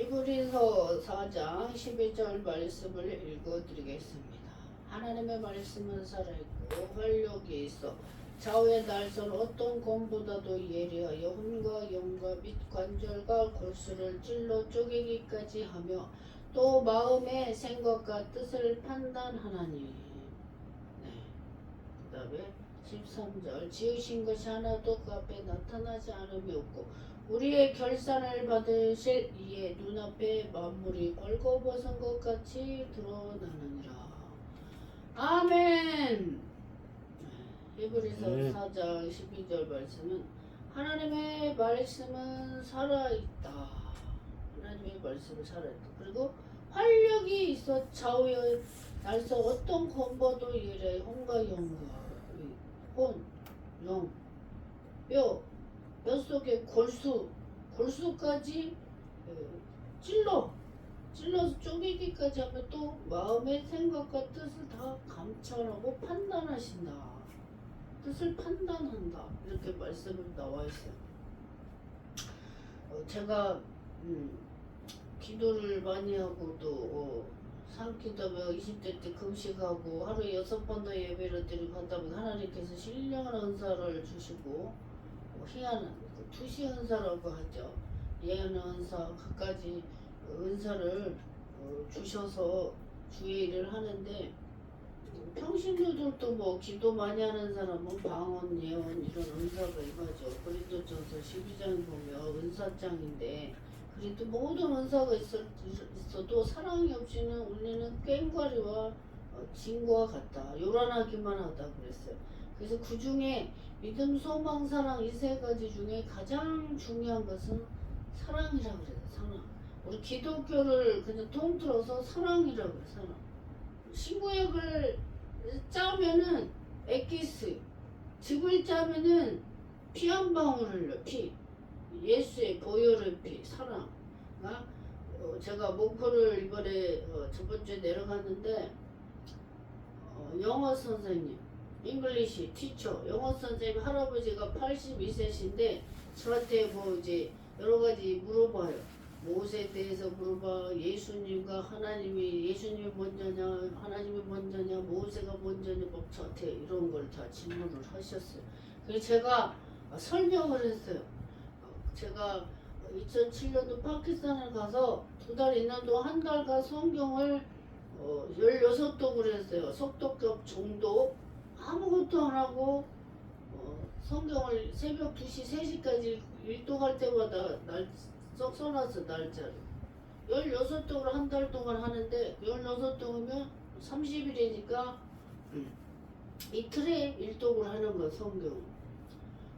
히브리서 4장 12절 말씀을 읽어드리겠습니다. 하나님의 말씀은 살아있고 활력이 있어 좌우의 날선 어떤 검보다도 예리하여 혼과 영과 및 관절과 골수를 찔러 쪼개기까지 하며 또 마음의 생각과 뜻을 판단하나니 네. 그 다음에 13절 지으신 것이 하나도 그 앞에 나타나지 않음이 없고 우리의 결산을 받으실 이의 눈앞에 만물이 벌거벗은 것 같이 드러나느니라. 아멘. 네, 히브리서 네. 4장 12절 말씀은 하나님의 말씀은 살아있다. 하나님의 말씀은 살아있다. 그리고 활력이 있어 좌우의 날서 어떤 건보도 이래 혼과 영과 혼, 영, 뼈, 뼈 속에 골수, 골수까지 어, 찔러, 찔러서 쪼개기까지 하면 또 마음의 생각과 뜻을 다 감찰하고 판단하신다. 뜻을 판단한다. 이렇게 말씀이 나와 있어요. 어, 제가 음, 기도를 많이 하고 또 어, 삼기도며 20대 때 금식하고 하루에 여섯 번도 예배를 드리고 보니 하나님께서 신령한 은사를 주시고 어, 희한한 그 투시 은사라고 하죠. 예언 은사 그까지 은사를 어, 주셔서 주의 일을 하는데 평신도들도 뭐 기도 많이 하는 사람은 방언, 예언 이런 은사가 임하죠. 그리스도전서 12장 보면 은사장인데 그래도 모든 은사가 있어, 있어도 사랑이 없이는 우리는 꽹과리와 어, 진과 같다. 요란하기만 하다 그랬어요. 그래서 그 중에 믿음, 소망, 사랑 이 세 가지 중에 가장 중요한 것은 사랑이라고 그래요. 사랑. 우리 기독교를 그냥 통틀어서 사랑이라고 그래요. 사랑. 신구약을 짜면은 엑기스, 집을 짜면은 피 한 방울 흘려 피. 예수의 보혈의 피, 사랑. 아? 어, 제가 목포를 이번에 어, 저번 주에 내려갔는데 어, 영어 선생님, 잉글리시 티처, 영어 선생님 할아버지가 82세신데 저한테 뭐 이제 여러 가지 물어봐요. 모세에 대해서 물어봐, 예수님과 하나님이 예수님이 먼저냐, 하나님이 먼저냐, 모세가 먼저냐, 뭐 저한테 이런 걸 다 질문을 하셨어요. 그래서 제가 설명을 했어요. 제가 2007년도 파키스탄을 가서 두 달 있는 동안 한 달간 성경을 어, 16독을 했어요. 속독급 정도 아무것도 안 하고 어, 성경을 새벽 2시, 3시까지 일독할 때마다 날 써, 써놨어 날짜를 16독을 한 달 동안 하는데 16독이면 30일이니까 이틀에 일독을 하는 거야 성경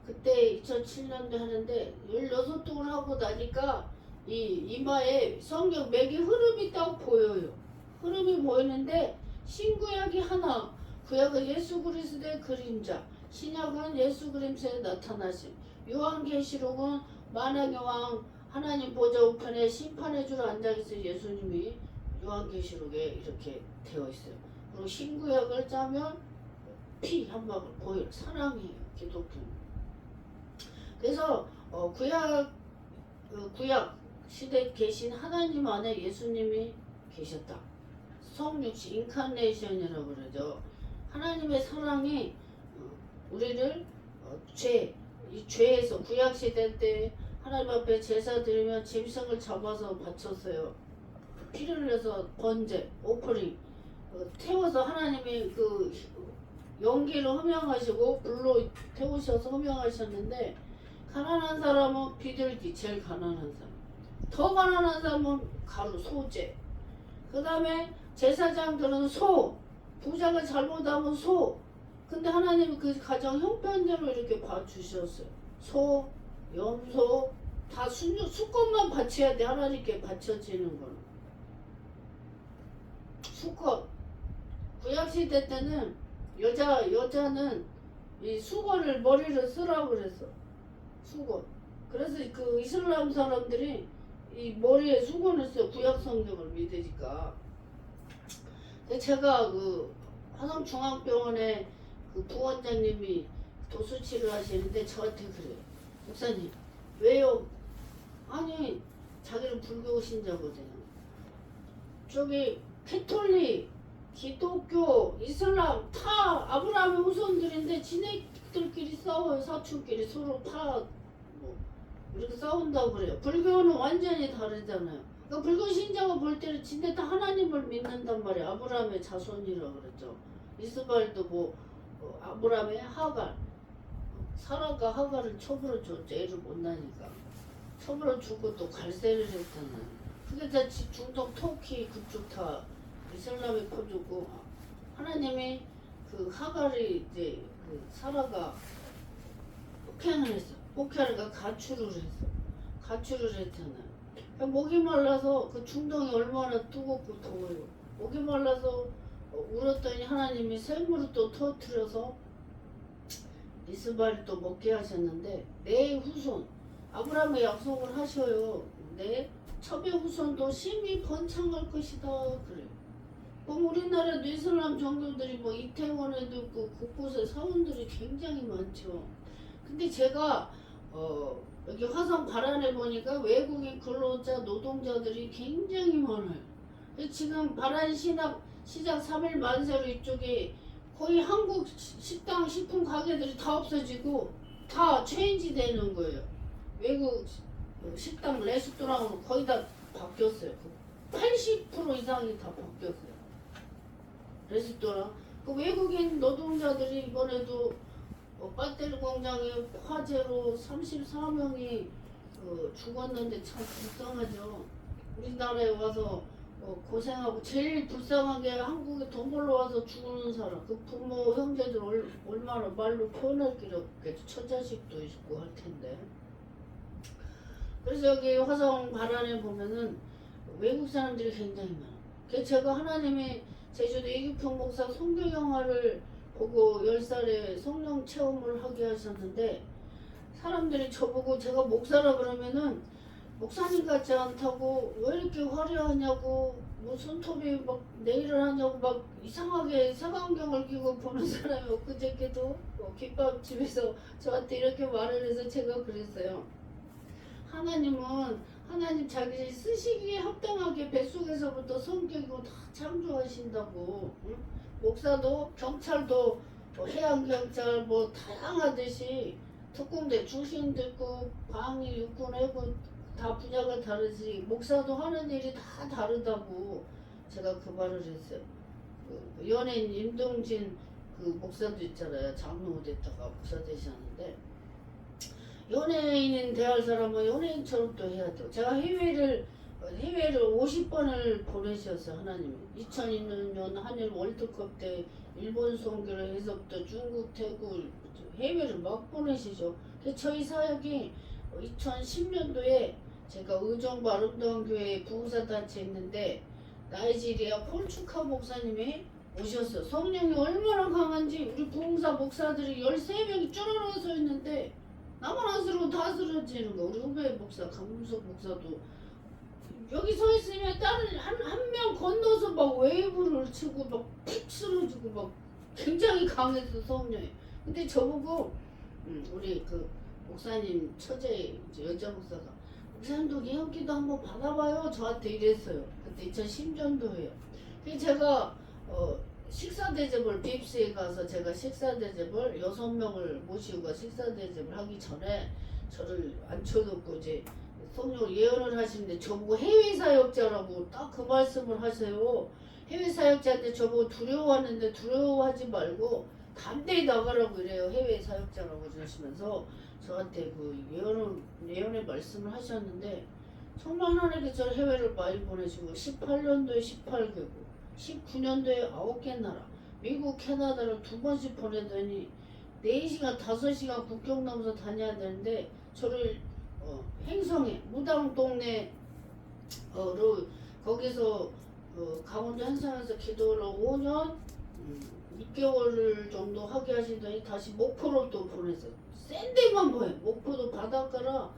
그때 2007년도 하는데 16독을 하고 나니까 이 이마에 성경 맥이 흐름이 딱 보여요. 흐름이 보이는데 신구약이 하나, 구약은 예수 그리스도의 그림자, 신약은 예수 그림자에 나타나심, 요한계시록은 만왕의 왕 하나님 보좌 우편에 심판의 줄 앉아 계신 예수님이 요한계시록에 이렇게 되어 있어요. 그리고 신구약을 짜면 피 한 방울 보여 사랑이에요 기독교는. 그래서 어, 구약 그 구약 시대 계신 하나님 안에 예수님이 계셨다. 성육시 인카네이션이라고 그러죠. 하나님의 사랑이 어, 우리를 어, 죄, 이 죄에서 구약 시대 때 하나님 앞에 제사 드리면 짐승을 잡아서 바쳤어요. 피를 흘려서 번제, 오프링 어, 태워서 하나님이 그 연기를 허명하시고 불로 태우셔서 허명하셨는데 가난한 사람은 비둘기 제일 가난한 사람. 더 가난한 사람은 가루 소재. 그 다음에 제사장들은 소 부자가 잘못하면 소. 근데 하나님이 그 가정 형편대로 이렇게 봐주셨어요. 소, 염소. 다 순, 수컷만 바쳐야 돼. 하나님께 바쳐지는 거는 수컷. 구약시대 때는 여자, 여자는 이 수건을 머리를 쓰라고 그랬어. 수건. 그래서 그 이슬람 사람들이 이 머리에 수건을 써. 구약 성경을 믿으니까. 제가 그 화성중앙병원에 그 부원장님이 도수치를 하시는데 저한테 그래요. 목사님 왜요? 아니 자기는 불교 신자거든요. 저기 캐톨릭, 기독교, 이슬람 다 아브라함의 후손들인데 지네들끼리 싸워요. 사촌끼리 서로 다 뭐, 이렇게 싸운다고 그래요. 불교는 완전히 다르잖아요. 그러니까 불교 신자가 볼 때는 지네 다 하나님을 믿는단 말이에요. 아브라함의 자손이라고 그랬죠. 이스마엘도 뭐 어, 아브라함의 하갈 사라가 하갈을 쳐버려줬죠. 애를 못 나니까. 쳐버려주고 또 갈세를 했잖아요. 그게 다 지- 중동 터키 그쪽 다 이슬람에 퍼주고 하나님이 그 하갈이 이제 그 사라가 폭행을 했어. 폭행을 가출을 했어. 가출을 했잖아요. 목이 말라서 그 중동이 얼마나 뜨겁고 더워요. 목이 말라서 어, 울었더니 하나님이 샘물을 또 터뜨려서 이스마엘 또 먹게 하셨는데 내 후손 아브라함의 약속을 하셔요. 내 첩의 후손도 심히 번창할 것이다 그래요. 그럼 우리나라도 이슬람 종교들이 뭐 이태원에도 있고 곳곳에 사원들이 굉장히 많죠. 근데 제가 어 여기 화성 바란에 보니까 외국인 근로자 노동자들이 굉장히 많아요. 지금 바란 신학 시장 3일 만세로 이쪽에 거의 한국 시- 식당 식품 가게들이 다 없어지고 다 체인지 되는 거예요. 외국 식당 레스토랑으로 거의 다 바뀌었어요. 80% 이상이 다 바뀌었어요. 레스토랑. 그 외국인 노동자들이 이번에도 어, 배터리 공장에 화재로 34명이 어, 죽었는데 참 불쌍하죠. 우리나라에 와서 어, 고생하고 제일 불쌍하게 한국에 돈 벌러 와서 죽는 사람 그 부모 형제들 얼, 얼마나 말로 표현할 길이 없겠죠 처자식도 있고 할 텐데. 그래서 여기 화성 바란에 보면은 외국 사람들이 굉장히 많아요. 제가 하나님이 제주도 이규평 목사 성교 영화를 보고 10살에 성령 체험을 하게 하셨는데 사람들이 저보고 제가 목사라 그러면은 목사님 같지 않다고 왜 이렇게 화려하냐고 뭐 손톱이 막 네일을 하냐고 막 이상하게 색안경을 끼고 보는 사람이 엊그저께도 뭐 김밥집에서 저한테 이렇게 말을 해서 제가 그랬어요. 하나님은 하나님 자기 쓰시기에 합당하게 뱃속에서부터 성격이고 다 창조하신다고 응? 목사도 경찰도 뭐 해양경찰 뭐 다양하듯이 특공대 중심도 있고 방위 육군 해군 다 분야가 다르지 목사도 하는 일이 다 다르다고 제가 그 말을 했어요. 그 연예인 임동진 그 목사도 있잖아요. 장로 됐다가 목사 되셨는데 연예인 대할 사람은 연예인처럼 또 해야 돼요. 제가 해외를 해외를 50번을 보내셨어요 하나님이. 2002년 한일 월드컵 때 일본 선교를 해서부터 중국, 태국 해외를 막 보내시죠. 저희 사역이 2010년도에 제가 의정부 아름다운 교회 부흥사 단체 있는데 나이지리아 폴추카 목사님이 오셨어요. 성령이 얼마나 강한지 우리 부흥사 목사들이 13명이 쭈르르 서 있는데 나만 안 쓰러고 다 쓰러지는 거. 우리 후배 목사 강문석 목사도 여기 서 있으면 다른 한한 명 건너서 막 웨이브를 치고 막푹 쓰러지고 막 굉장히 강해서 성령이. 근데 저보고 음, 우리 그 목사님 처제 이제 여자 목사가 목사님도 예언기도 한번 받아봐요. 저한테 이랬어요. 그때 2010년도에요. 그래서 제가 어, 식사 대접을 빕스에 가서 제가 식사 대접을 여섯 명을 모시고 식사 대접을 하기 전에 저를 앉혀놓고 이제 성령 예언을 하시는데 저보고 해외 사역자라고 딱 그 말씀을 하세요. 해외 사역자인데 저보고 두려워하는데 두려워하지 말고 담대히 나가라고 이래요. 해외 사역자라고 그러시면서 저한테 그 예언을 예언의 말씀을 하셨는데 정말 하나님께 저를 해외를 많이 보내시고 18년도에 18개국 19년도에 9개 나라 미국 캐나다를 두 번씩 보내더니 4시간 5시간 국경 넘어서 다녀야 되는데 저를 어, 행성에 무당 동네 어로 거기서 어, 강원도 행성에서 기도를 5년 음, 6개월 정도 하게 하시더니 다시 목포로 또 보내서 센 데만 보여 목포도 바닷가라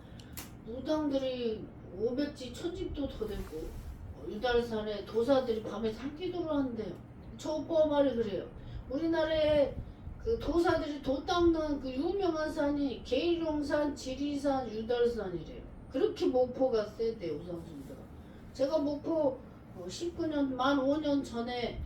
무당들이 500지 1000집도 더 되고 어, 유달산에 도사들이 밤에 산기도를 한대요. 저 오빠 말이 그래요. 우리나라에 그 도사들이 도 닦는 그 유명한 산이 계룡산, 지리산, 유달산이래요 그렇게 목포가 세대요 우상숭배가. 제가 목포 어, 19년 만 5년 전에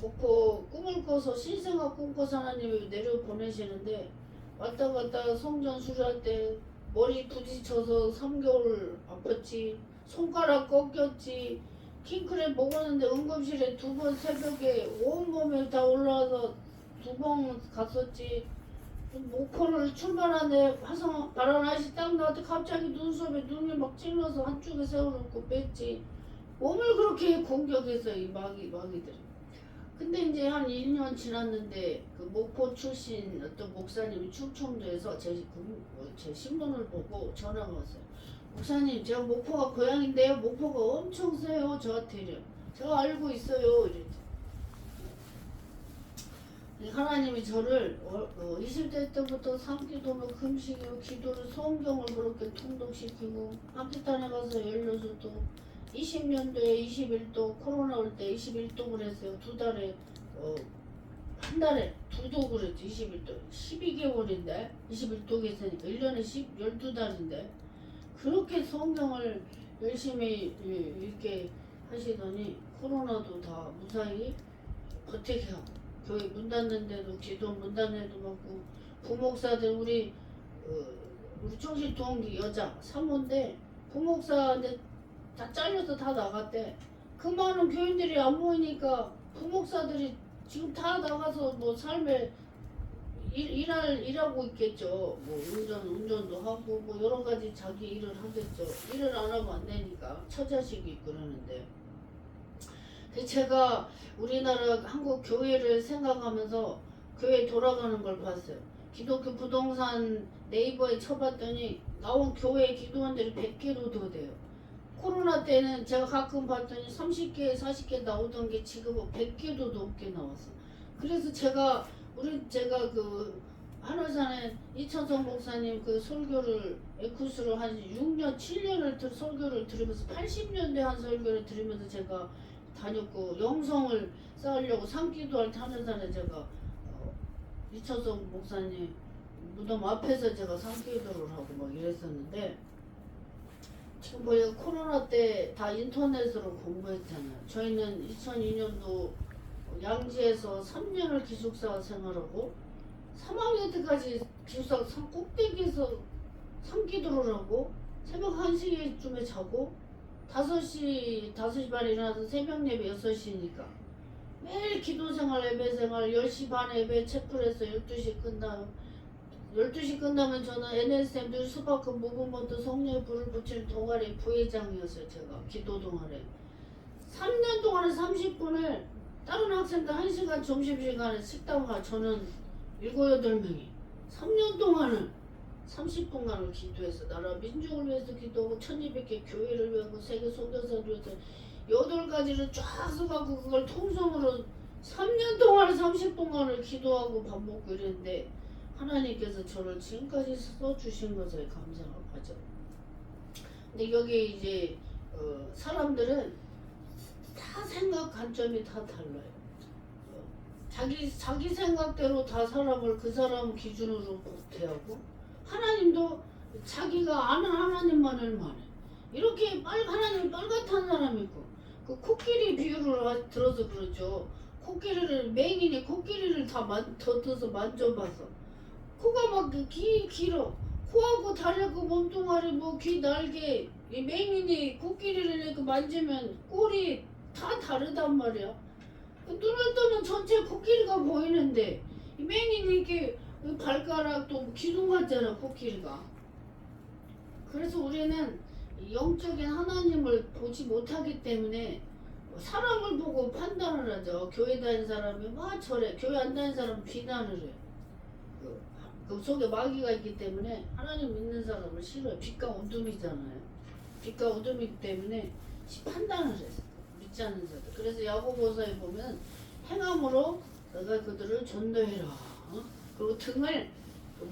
목포 꿈을 꿔서 신생아 꿈꿔서 하나님이 내려 보내시는데 왔다 갔다 성전 수리할 때 머리 부딪혀서 3개월 아팠지 손가락 꺾였지 킹크랩 먹었는데 응급실에 두 번 새벽에 온몸에 다 올라와서 두번 갔었지. 목포를 출발하는데 화성 바라나시 딱 나한테 갑자기 눈썹에 눈이 막 찔러서 한쪽에 세워놓고 뺐지. 몸을 그렇게 공격해서 이 마귀 마귀들이. 근데 이제 한 1년 지났는데 그 목포 출신 어떤 목사님이 충청도에서 제, 그, 제 신문을 보고 전화가 왔어요. 목사님 제가 목포가 고향인데요. 목포가 엄청 세요 저한테 이래요 제가 알고 있어요. 이랬지 이 하나님이 저를 어, 어, 20대 때부터 삼기도로 금식이고 기도를 성경을 그렇게 통독시키고 파키스탄에 가서 16도 20년도에 21도 코로나 올 때 21독을 했어요. 두 달에 어, 한 달에 두 독을 했지 21독. 12개월인데 21독 했으니까 1년에 10, 12달인데 그렇게 성경을 열심히 예, 읽게 하시더니 코로나도 다 무사히 버티게 하고 교회 문 닫는데도 기도 문 닫는데도 맞고 부목사들 우리 어, 우리 청실 동기 여자 사모인데 부목사인데 다 잘려서 다 나갔대. 그 많은 교인들이 안 모이니까 부목사들이 지금 다 나가서 뭐 삶에 일, 일할 일하고 있겠죠. 뭐 운전 운전도 하고 뭐 여러 가지 자기 일을 하겠죠. 일을 안 하면 안 되니까 처자식이 그러는데. 그 제가 우리나라 한국 교회를 생각하면서 교회 돌아가는 걸 봤어요. 기독교 부동산 네이버에 쳐봤더니 나온 교회 기도원들이 100개도 더 돼요. 코로나 때는 제가 가끔 봤더니 30개, 40개 나오던 게 지금은 100개도 넘게 나왔어. 그래서 제가 우리 제가 그 한화산에 이천성 목사님 그 설교를 에쿠스로 한 6년, 7년을 들, 설교를 들으면서 80년대 한 설교를 들으면서 제가 다녔고 영성을 쌓으려고 산기도할 타는 산에 제가 어, 이천성 목사님 무덤 앞에서 제가 산기도를 하고 막 이랬었는데 지금 보니까 코로나 때 다 인터넷으로 공부했잖아요. 저희는 2002년도 양지에서 3년을 기숙사 생활하고 3학년 때까지 기숙사 산 꼭대기에서 산기도를 하고 새벽 1시쯤에 자고 5시, 5시 반에 일어나서 새벽 예배 6시니까 매일 기도 생활, 예배 생활 10시 반에 예배 체풀해서 12시 끝나요. 12시 끝나면 저는 NSM 뉴스파크 무브먼트 성령의 불을 붙이는 동아리 부회장이었어요. 제가 기도 동아리. 3년 동안에 30분을 다른 학생들 1시간 점심시간에 식당 가 저는 7, 8명이 3년 동안은 30분간을 기도해서 나라 민족을 위해서 기도하고 1200개 교회를 위하고 세계 선교사를 위해서 여덟 가지를 쫙 써갖고 그걸 통성으로 3년 동안 30분간을 기도하고 밥 먹고 이랬는데 하나님께서 저를 지금까지 써주신 것에 감사하죠. 근데 여기 이제 어, 사람들은 다 생각 관점이 다 달라요. 어, 자기 자기 생각대로 다 사람을 그 사람 기준으로 대하고 하나님도 자기가 아는 하나님만을 말해. 이렇게 빨 하나님 빨갛다는 사람이 있고 그 코끼리 비유를 하- 들어서 그렇죠. 코끼리를 맹인이 코끼리를 다 만, 덧어서 만져봐서 코가 막귀 길어. 코하고 다리하고 몸뚱아리 뭐 귀 날개 이 맹인이 코끼리를 이렇게 만지면 꼴이 다 다르단 말이야. 그 눈을 뜨면 전체 코끼리가 보이는데 이 맹인이 이렇게 발가락도 기둥 같잖아 코끼리가. 그래서 우리는 이 영적인 하나님을 보지 못하기 때문에 사람을 보고 판단을 하죠. 교회 다니는 사람이 막 저래, 교회 안 다니는 사람은 비난을 해. 그, 그 속에 마귀가 있기 때문에 하나님 믿는 사람을 싫어해. 빛과 어둠이잖아요. 빛과 어둠이기 때문에 판단을 했어. 믿지 않는 자들. 그래서 야고보서에 보면 행함으로 내가 그들을 전도해라. 어? 그리고 등을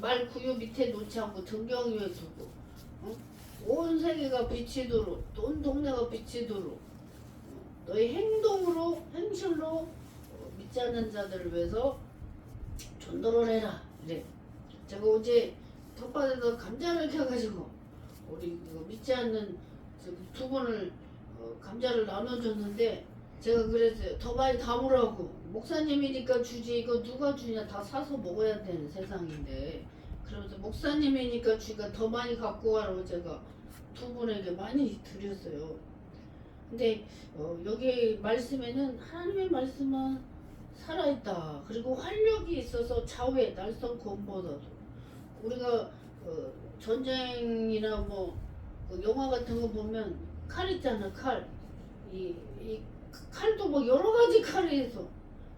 말 구유 밑에 놓지 않고 등경 위에 두고 어? 온 세계가 비치도록 온 동네가 비치도록 어, 너희 행동으로 행실로 어, 믿지 않는 자들을 위해서 전도를 해라 이래 제가 어제 텃밭에서 감자를 켜가지고 우리 믿지 않는 저두 번을 어, 감자를 나눠줬는데 제가 그랬어요. 더 많이 담으라고. 목사님이니까 주지 이거 누가 주냐 다 사서 먹어야 되는 세상인데 그러면서 목사님이니까 주니까 더 많이 갖고 가라고 제가 두 분에게 많이 드렸어요. 근데 어, 여기 말씀에는 하나님의 말씀은 살아있다. 그리고 활력이 있어서 좌우에 날선 검보다도 우리가 어, 전쟁이나 뭐 그 영화 같은 거 보면 칼 있잖아 칼. 이, 이 칼도 뭐 여러 가지 칼이 있어.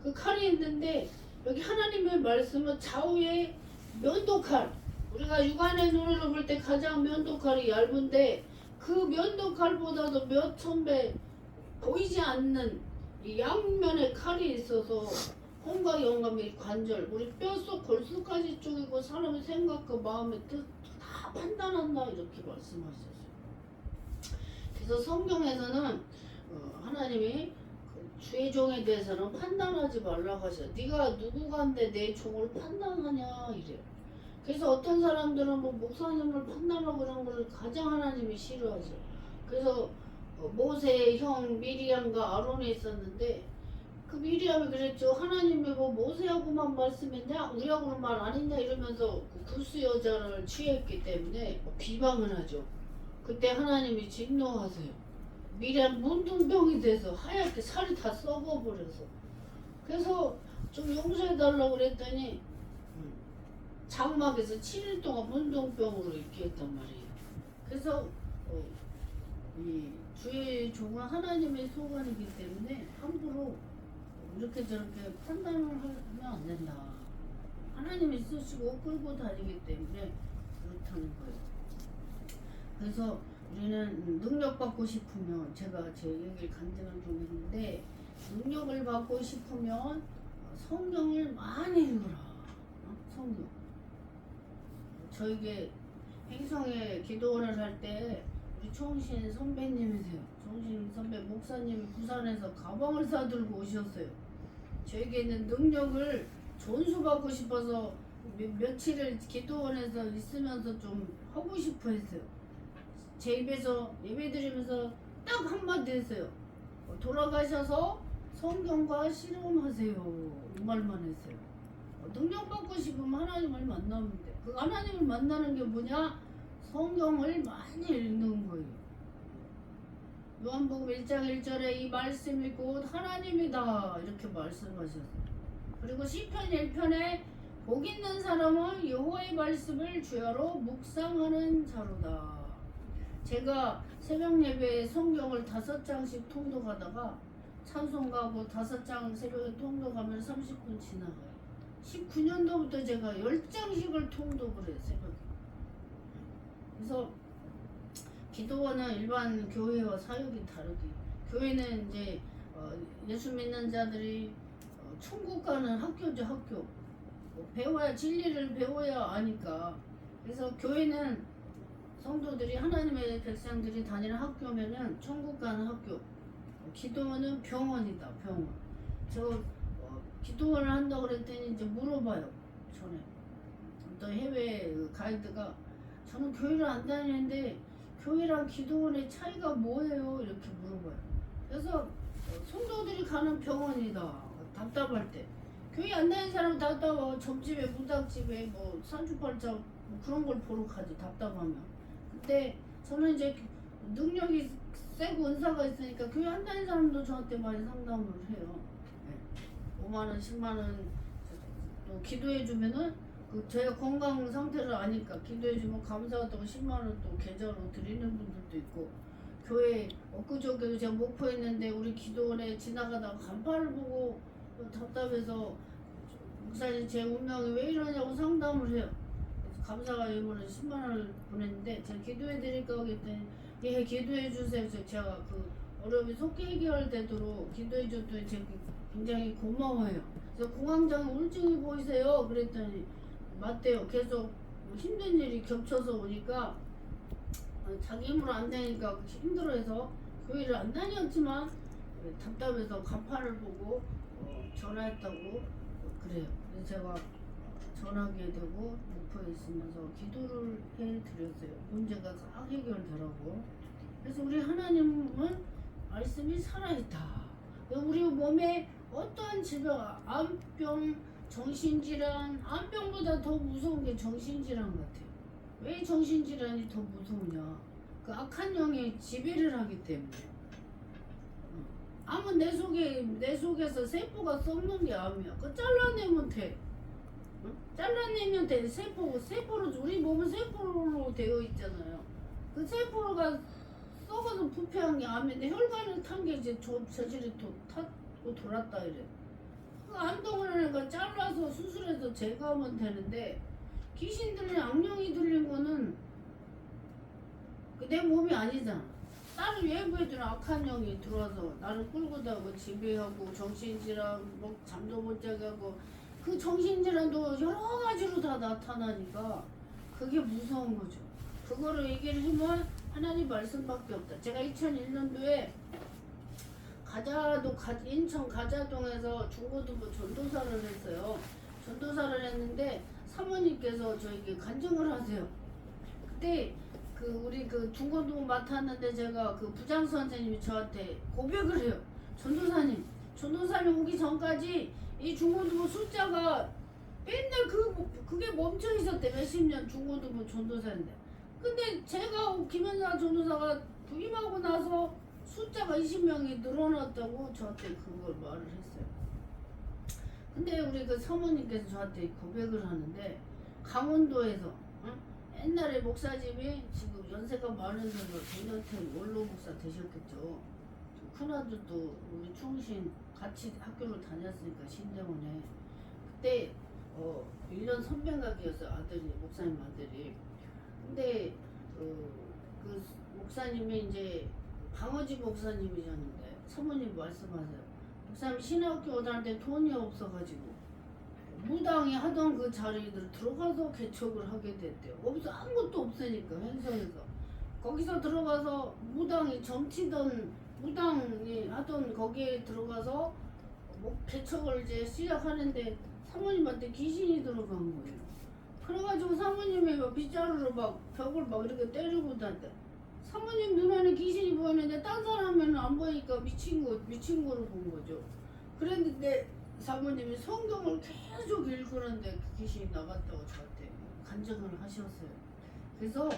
그 칼이 있는데 여기 하나님의 말씀은 좌우에 면도칼. 우리가 육안의 눈으로 볼 때 가장 면도칼이 얇은데 그 면도칼보다도 몇 천 배 보이지 않는 이 양면의 칼이 있어서 혼과 영감의 관절, 우리 뼛속 골수까지 쪼개고 사람의 생각과 마음의 뜻다 판단한다 이렇게 말씀하셨어요. 그래서 성경에서는 어, 하나님이 그 주의 종에 대해서는 판단하지 말라고 하셔. 네가 누구간데 내 종을 판단하냐 이래요. 그래서 어떤 사람들은 뭐 목사님을 판단하고 그런 걸 가장 하나님이 싫어하죠. 그래서 어, 모세의 형 미리암과 아론이 있었는데 그 미리암이 그랬죠. 하나님이 뭐 모세하고만 말씀했냐 우리하고는 말 안 했냐 이러면서 그 구스 여자를 취했기 때문에 뭐 비방을 하죠. 그때 하나님이 진노하세요. 미리암 문둥병이 돼서 하얗게 살이 다 썩어버려서 그래서 좀 용서해달라고 그랬더니 음, 장막에서 7일 동안 문둥병으로 있게 했단 말이에요. 그래서 어, 이 주의 종은 하나님의 소관이기 때문에 함부로 이렇게 저렇게 판단을 하면 안 된다. 하나님이 쓰시고 끌고 다니기 때문에 그렇다는 거예요. 그래서 우리는 능력 받고 싶으면 제가 제 얘기를 간증을 좀 했는데 능력을 받고 싶으면 성경을 많이 읽어라. 어? 성경. 저에게 행성에 기도원을 할 때 우리 총신 선배님이세요. 총신 선배 목사님이 부산에서 가방을 싸들고 오셨어요. 저에게는 능력을 전수받고 싶어서 며, 며칠을 기도원에서 있으면서 좀 하고 싶어 했어요. 제 입에서 예배 드리면서 딱 한마디 했어요. 어, 돌아가셔서 성경과 실험하세요. 이 말만 했어요. 어, 능력 받고 싶으면 하나님을 만나면 돼. 그 하나님을 만나는 게 뭐냐? 성경을 많이 읽는 거예요. 요한복음 1장 1절에 이 말씀이 곧 하나님이다 이렇게 말씀하셨어요. 그리고 시편 1편에 복 있는 사람은 여호와의 말씀을 주야로 묵상하는 자로다. 제가 새벽 예배에 성경을 다섯 장씩 통독하다가 찬송 가고 다섯 장 새벽에 통독하면 30분 지나가요. 19년도부터 제가 10장씩을 통독을 해요, 새벽에. 그래서 기도원은 일반 교회와 사역이 다르게 교회는 이제 어, 예수 믿는 자들이 어, 천국 가는 학교죠, 학교. 뭐 배워야 진리를 배워야 아니까. 그래서 교회는 성도들이 하나님의 백성들이 다니는 학교면은 천국 가는 학교. 기도원은 병원이다, 병원. 저 어, 기도원을 한다고 그랬더니 이제 물어봐요, 전에. 어떤 해외 그 가이드가 저는 교회를 안 다니는데 교회랑 기도원의 차이가 뭐예요? 이렇게 물어봐요. 그래서 어, 성도들이 가는 병원이다. 답답할 때. 교회 안 다니는 사람 답답하고 점집에 무당집에 뭐 산주팔자 뭐 그런 걸 보러 가죠. 답답하면. 근데 저는 이제 능력이 세고 은사가 있으니까 교회 안 다니는 사람도 저한테 많이 상담을 해요. 네. 5만 원, 10만 원또 기도해 주면은 그 제가 건강 상태를 아니까 기도해 주면 감사하다고 10만 원 또 계좌로 드리는 분들도 있고 교회 엊그저께도 제가 목포에 있는데 우리 기도원에 지나가다가 간판을 보고 답답해서 목사님 제 운명이 왜 이러냐고 상담을 해요. 감사가 이번에 10만 원을 보냈는데 제가 기도해 드릴까 하겠더니 예 기도해 주세요. 제가 그 어려움이 속히 해결되도록 기도해 줬더니 제가 굉장히 고마워요. 그래서 공황장애 우울증이 보이세요? 그랬더니 맞대요. 계속 뭐 힘든 일이 겹쳐서 오니까 어, 자기 힘으로 안 되니까 힘들어해서 교회를 안 다녔지만 어, 답답해서 간판을 보고 어, 전화했다고 어, 그래요. 그래서 제가 전하게 되고 목포에 있으면서 기도를 해드렸어요. 문제가 싹 해결되라고. 그래서 우리 하나님은 말씀이 살아있다. 우리 몸에 어떠한 질병, 암병, 정신질환, 암병보다 더 무서운 게 정신질환 같아요. 왜 정신질환이 더 무서우냐? 그 악한 영이 지배를 하기 때문에. 어. 암은 내 속에 내 속에서 세포가 썩는 게 암이야. 그 잘라내면 돼. 응? 잘라내면 돼. 세포 세포로 우리 몸은 세포로 되어 있잖아요. 그 세포가 썩어서 부패한 게 암인데 혈관을 탄 게 이제 저 저질이 또 타고 돌았다 이래. 그 암덩어리를 그 잘라서 수술해서 제거하면 되는데 귀신 들린 악령이 들린 거는 그내 몸이 아니잖아. 다른 외부에 들은 악한 영이 들어와서 나를 끌고 다고 지배하고 정신질환, 뭐 잠도 못 자게 하고 그 정신질환도 여러 가지로 다 나타나니까 그게 무서운 거죠. 그거를 얘기를 하면 하나님 말씀밖에 없다. 제가 2001년도에 가자도 가, 인천 가자동에서 중고등부 전도사를 했어요. 전도사를 했는데 사모님께서 저에게 간증을 하세요. 그때 그 우리 그 중고등부 맡았는데 제가 그 부장 선생님이 저한테 고백을 해요. 전도사님, 전도사님 오기 전까지 이 중고등부 숫자가 맨날 그 그게 멈춰 있었대 몇십 년 중고등부 전도사인데. 근데 제가 김현사 전도사가 부임하고 나서 숫자가 20명이 늘어났다고 저한테 그걸 말을 했어요. 근데 우리 그 사모님께서 저한테 고백을 하는데 강원도에서 응? 옛날에 목사님이 지금 연세가 많으셔서 대전태 원로 목사 되셨겠죠. 큰아들도 우리 충신 같이 학교를 다녔으니까 신대원에 그때 어 1년 선배각이었어요 아들이 목사님 아들이 근데 그, 그 목사님이 이제 강어지 목사님이셨는데 사모님 말씀하세요. 목사님 신학교 다닐 때 돈이 없어가지고 무당이 하던 그 자리들 들어가서 개척을 하게 됐대요. 없어 아무것도 없으니까 현성에서 거기서 들어가서 무당이 점치던 무당이 하던 거기에 들어가서 뭐 개척을 이제 시작하는데 사모님한테 귀신이 들어간 거예요. 그래가지고 사모님이 막 빗자루로 막 벽을 막 이렇게 때리고 다녔대. 사모님 눈에는 귀신이 보이는데 딴 사람에는 안 보이니까 미친 거 미친 거로 본 거죠. 그랬는데 사모님이 성경을 계속 읽으는데 그 귀신이 나갔다고 저한테 간증을 하셨어요. 그래서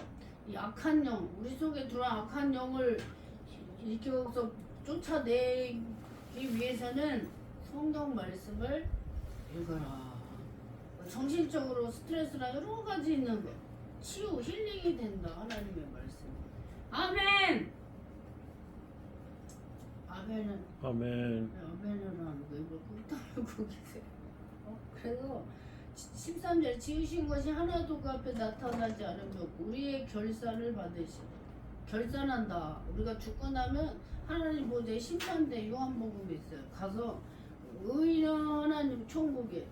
이 악한 영, 우리 속에 들어온 악한 영을 이렇게 해서 쫓아내기 위해서는 성경 말씀을 읽어라. 정신적으로 스트레스나 여러 가지 있는 거 치유 힐링이 된다 하나님의 말씀. 아멘. 아멘은 아멘. 아멘이라는 거 이걸 꼭 따르고 계세요. 어? 그래서 13절 지으신 것이 하나도 그 앞에 나타나지 않으면 우리의 결산을 받으시 결산한다. 우리가 죽고 나면 하나님 보좌에 심판대 요한복음이 있어요. 가서 하나님 천국에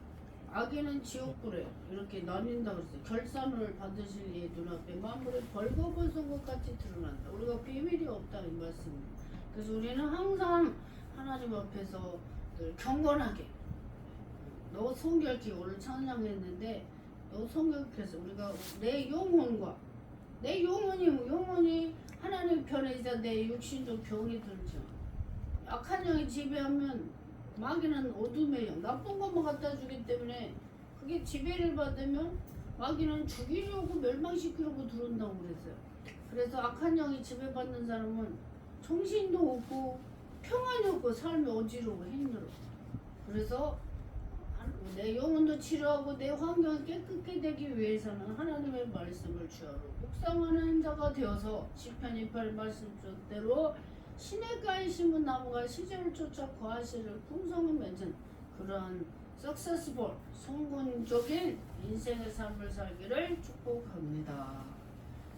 악인은 지옥불에 이렇게 나뉜다 그랬어요. 결산을 받으실 이 눈앞에 만물의 벌거벗은 것 같이 드러난다. 우리가 비밀이 없다 이 말씀입니다. 그래서 우리는 항상 하나님 앞에서 늘 경건하게 너 성결케 오늘 찬양했는데 너 성결케서 우리가 내 영혼과 내 영혼이 영혼이 하나님 편에 있어 내 육신도 병이 들죠. 악한 영이 지배하면 마귀는 어둠의 영, 나쁜 것만 갖다 주기 때문에 그게 지배를 받으면 마귀는 죽이려고 멸망시키려고 들어온다고 그랬어요. 그래서 악한 영이 지배받는 사람은 정신도 없고 평안이 없고 삶이 어지러워 힘들어. 그래서 내 영혼도 치료하고 내 환경이 깨끗게 되기 위해서는 하나님의 말씀을 주하로 묵상하는 자가 되어서 시편 28 말씀대로 시냇가에 심은 나무가 시절을 쫓아 과실을 풍성을 맺은 그러한 석세스볼 성공적인 인생의 삶을 살기를 축복합니다.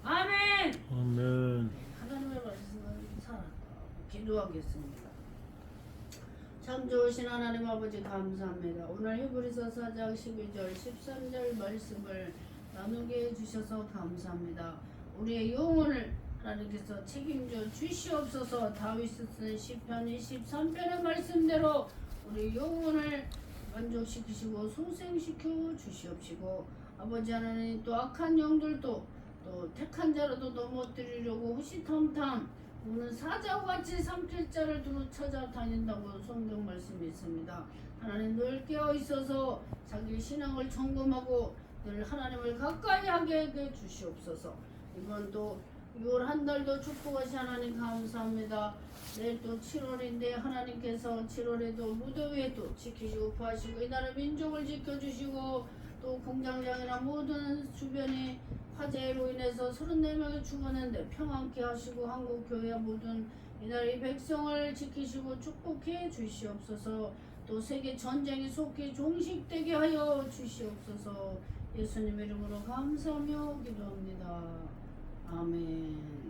아멘. 아멘. 하나님의 말씀을 살았다. 기도하겠습니다. 참 좋으신 하나님 아버지 감사합니다. 오늘 히브리서 4장 12절 13절 말씀을 나누게 해주셔서 감사합니다. 우리의 영혼을 하나님께서 책임져 주시옵소서 다윗이 쓴 시편 23편의 말씀대로 우리 영혼을 만족시키시고 소생시켜 주시옵시고 아버지 하나님 또 악한 영들도 또 택한 자라도 넘어뜨리려고 호시탐탐 우는 사자와 같이 삼킬 자를 두루 찾아다닌다고 성경 말씀이 있습니다. 하나님 늘 깨어 있어서 자기 신앙을 점검하고 늘 하나님을 가까이 하게 해 주시옵소서. 이번 또 6월 한 달도 축복하시 하나님 감사합니다. 내일 또 7월인데 하나님께서 7월에도 무더위에도 지키시고 구하시고 이 나라 민족을 지켜주시고 또 공장장이나 모든 주변이 화재로 인해서 34명이 죽었는데 평안케 하시고 한국 교회 모든 이 나라 의 백성을 지키시고 축복해 주시옵소서 또 세계 전쟁이 속히 종식되게 하여 주시옵소서 예수님 이름으로 감사하며 기도합니다. 아멘.